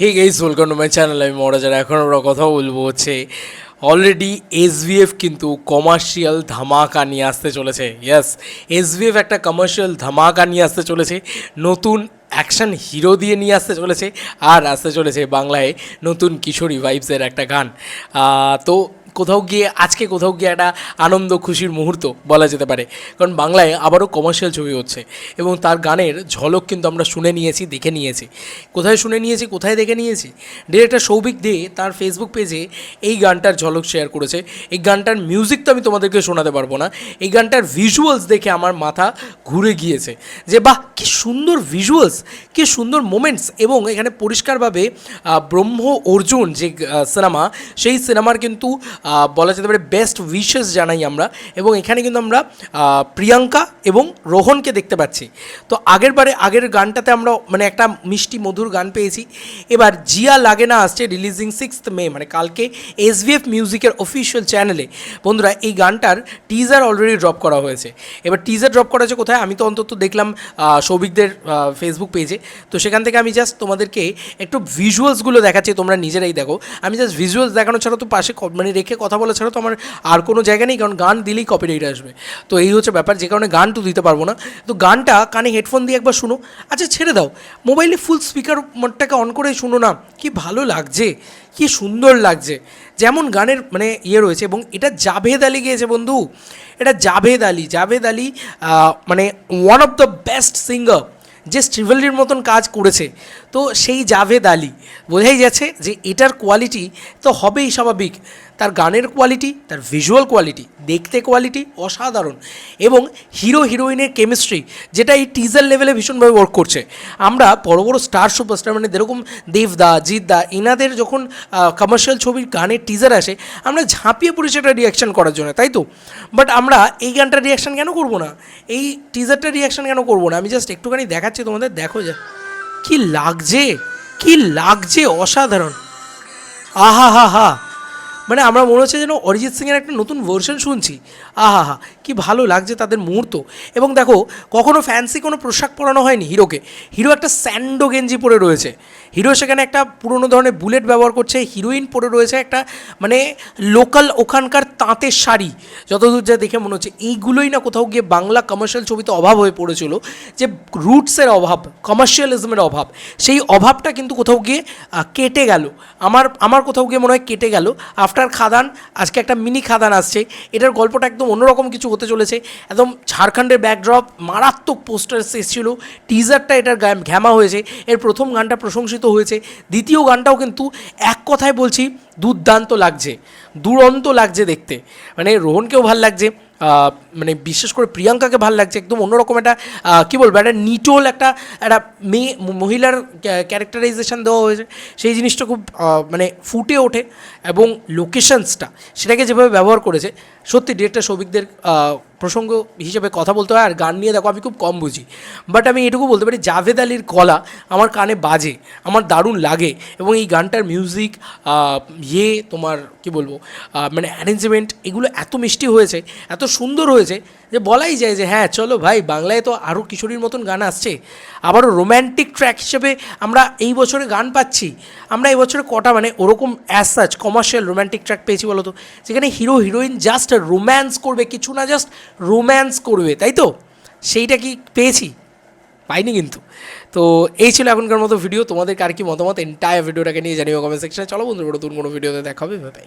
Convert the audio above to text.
Hey guys welcome to my channel আমি মহারাজার এখন আমরা কথা বলব হচ্ছে অলরেডি এসভিএফ কিন্তু কমার্শিয়াল ধামাকা নিয়ে আসতে চলেছে। ইয়াস এসভিএফ একটা কমার্শিয়াল ধামাকা নিয়ে আসতে চলেছে। নতুন অ্যাকশন হিরো দিয়ে নিয়ে আসতে চলেছে। আর আসতে চলেছে বাংলায় নতুন কিশোরী ভাইবসের একটা গান। তো কোথাও গিয়ে, আজকে কোথাও গিয়ে একটা আনন্দ, খুশির মুহূর্ত বলা যেতে পারে। কারণ বাংলায় আবারও কমার্শিয়াল ছবি হচ্ছে এবং তার গানের ঝলক কিন্তু আমরা শুনে নিয়েছি, দেখে নিয়েছি। কোথায় শুনে নিয়েছি, কোথায় দেখে নিয়েছি? ডিরেক্টর সৌভিক দে তার ফেসবুক পেজে এই গানটার ঝলক শেয়ার করেছে। এই গানটার মিউজিক তো আমি তোমাদেরকে শোনাতে পারব না। এই গানটার ভিজুয়ালস দেখে আমার মাথা ঘুরে গিয়েছে। যে বাহ, কি সুন্দর ভিজুয়ালস কি সুন্দর মোমেন্টস এবং এখানে পরিষ্কারভাবে ব্রহ্ম অর্জুন যে সিনেমা সেই সিনেমার কিন্তু বলা যেতে পারে বেস্ট উইশেস জানাই আমরা। এবং এখানে কিন্তু আমরা প্রিয়াঙ্কা এবং রোহনকে দেখতে পাচ্ছি। তো আগের বারে, আগের গানটাতে আমরা মানে একটা মিষ্টি মধুর গান পেয়েছি। এবার জিয়া লাগে না আসছে রিলিজিং সিক্সথ মে মানে কালকে এসভিএফ মিউজিকের অফিসিয়াল চ্যানেলে বন্ধুরা, এই গানটার টিজার অলরেডি ড্রপ করা হয়েছে। এবার টিজার ড্রপ করা হয়েছে কোথায়? আমি তো অন্তত দেখলাম সৌভিকদের ফেসবুক পেজে তো সেখান থেকে আমি জাস্ট তোমাদেরকে একটু ভিজুয়ালসগুলো দেখাচ্ছি, তোমরা নিজেরাই দেখো। আমি জাস্ট ভিজুয়ালস দেখানো ছাড়া তো পাশে মানে রেখে কথা বলা ছাড়া তো আমার আর কোনো জায়গা নেই, কারণ গান দিলেই কপিরাইট আসবে। তো এই হচ্ছে ব্যাপার, যে কারণে গান তো দিতে পারব না। তো গানটা কানে হেডফোন দিয়ে একবার শুনো। আচ্ছা ছেড়ে দাও। মোবাইলে ফুল স্পিকার মোডটাকে অন করে শুনো না। কি ভালো লাগছে, কি সুন্দর লাগছে। যেমন গানের মানে ইয়ে রয়েছে, এবং এটা জাভেদ আলী গিয়েছে বন্ধু। এটা জাভেদ আলী জাভেদ আলী মানে one of the best singer যে স্ট্রিভেলির মতন কাজ করেছে। তো সেই জাভেদ আলী, বোঝাই যাচ্ছে যে এটার কোয়ালিটি তো হবেই স্বাভাবিক। তার গানের কোয়ালিটি তার ভিজুয়াল কোয়ালিটি দেখতে কোয়ালিটি অসাধারণ। এবং হিরো হিরোইনের কেমিস্ট্রি যেটা এই টিজার লেভেলে ভীষণভাবে ওয়ার্ক করছে। আমরা বড় বড় স্টার সুপারস্টার মানে যেরকম দেবদা, জিদ্দা, এনাদের যখন কমার্শিয়াল ছবির গানের টিজার আসে, আমরা ঝাঁপিয়ে পড়ি সেটা রিয়াকশন করার জন্য, তাই তো? বাট আমরা এই গানটার রিয়াকশন কেন করব না? এই টিজারটার রিয়াকশান কেন করব না? আমি জাস্ট একটুখানি দেখাচ্ছি তোমাদের, দেখো যা কি লাগছে? কি লাগছে অসাধারণ। আহা হা হা মানে আমরা মনে হচ্ছে যেন অরিজিৎ সিংয়ের একটা নতুন ভার্সন শুনছি। আহা হা, কি ভালো লাগছে তাদের মুহূর্ত। এবং দেখো, কখনো ফ্যান্সি কোনো পোশাক পরানো হয়নি হিরোকে। হিরো একটা স্যান্ডো গেঞ্জি পরে রয়েছে। হিরো সেখানে একটা পুরনো ধরনের বুলেট ব্যবহার করছে, হিরোইন পরে রয়েছে একটা মানে লোকাল ওখানকার তাঁতের শাড়ি। যতদূর যা দেখে মনে হচ্ছে, এইগুলোই না কোথাও গিয়ে বাংলা কমার্শিয়াল ছবিতে অভাব হয়ে পড়েছিল, যে রুটসের অভাব কমার্শিয়ালিজমের অভাব। সেই অভাবটা কিন্তু কোথাও গিয়ে কেটে গেল। আমার আমার কোথাও গিয়ে মনে হয় কেটে গেল। আফটার খাদান, আজকে একটা মিনি খাদান আসছে। এটার গল্পটা একদম অন্যরকম কিছু হতে চলেছে। একদম ঝাড়খণ্ডের ব্যাকড্রপ মারাত্মক পোস্টার এসেছিল। টিজারটা এটার ঘ্যামা হয়েছে। এর প্রথম গানটা প্রশংসিত হয়েছে। দ্বিতীয় গানটাও কিন্তু এক কথায় বলছি দুর্দান্ত লাগছে। দুরন্ত লাগছে দেখতে। মানে রোহনকেও ভালো লাগছে। মানে বিশেষ করে প্রিয়াঙ্কাকে ভালো লাগছে, একদম অন্যরকম একটা কী বলব, একটা নিটোল একটা একটা মেয়ে মহিলার ক্যারেক্টারাইজেশন দেওয়া হয়েছে। সেই জিনিসটা খুব মানে ফুটে ওঠে এবং লোকেশনসটা সেটাকে যেভাবে ব্যবহার করেছে, সত্যি ডিরেক্টর সৌভিকদের প্রসঙ্গ হিসেবে কথা বলতে হয়, আর গান নিয়ে দেখো আমি খুব কম বুঝি। বাট আমি এটুকু বলতে পারি, জাভেদ আলীর কলা আমার কানে বাজে, আমার দারুণ লাগে এবং এই গানটার মিউজিক ইয়ে তোমার কি বলব মানে অ্যারেঞ্জমেন্ট এগুলো এত মিষ্টি হয়েছে, এত সুন্দর হয়েছে যে বলাই যায় যে হ্যাঁ চলো ভাই, বাংলায় তো আরও কিশোরীর মতন গান আসছে। আবারও রোম্যান্টিক ট্র্যাক হিসেবে আমরা এই বছরে গান পাচ্ছি। আমরা এই বছরে কটা মানে ওরকম as such commercial romantic track পেয়েছি বলো তো? যেখানে হিরো হিরোইন জাস্ট রোম্যান্স করবে, কিছু না জাস্ট রোম্যান্স করবে, তাই তো? সেইটা কি পেয়েছি? পাইনি কিন্তু। তো এই ছিল এখনকার মতো ভিডিও তোমাদের কার কি মতামত? এন্টায়ার ভিডিওটাকে নিয়ে জানিও কমেন্ট সেকশনে চলো বন্ধু নতুন কোনো ভিডিওতে দেখাবে বাই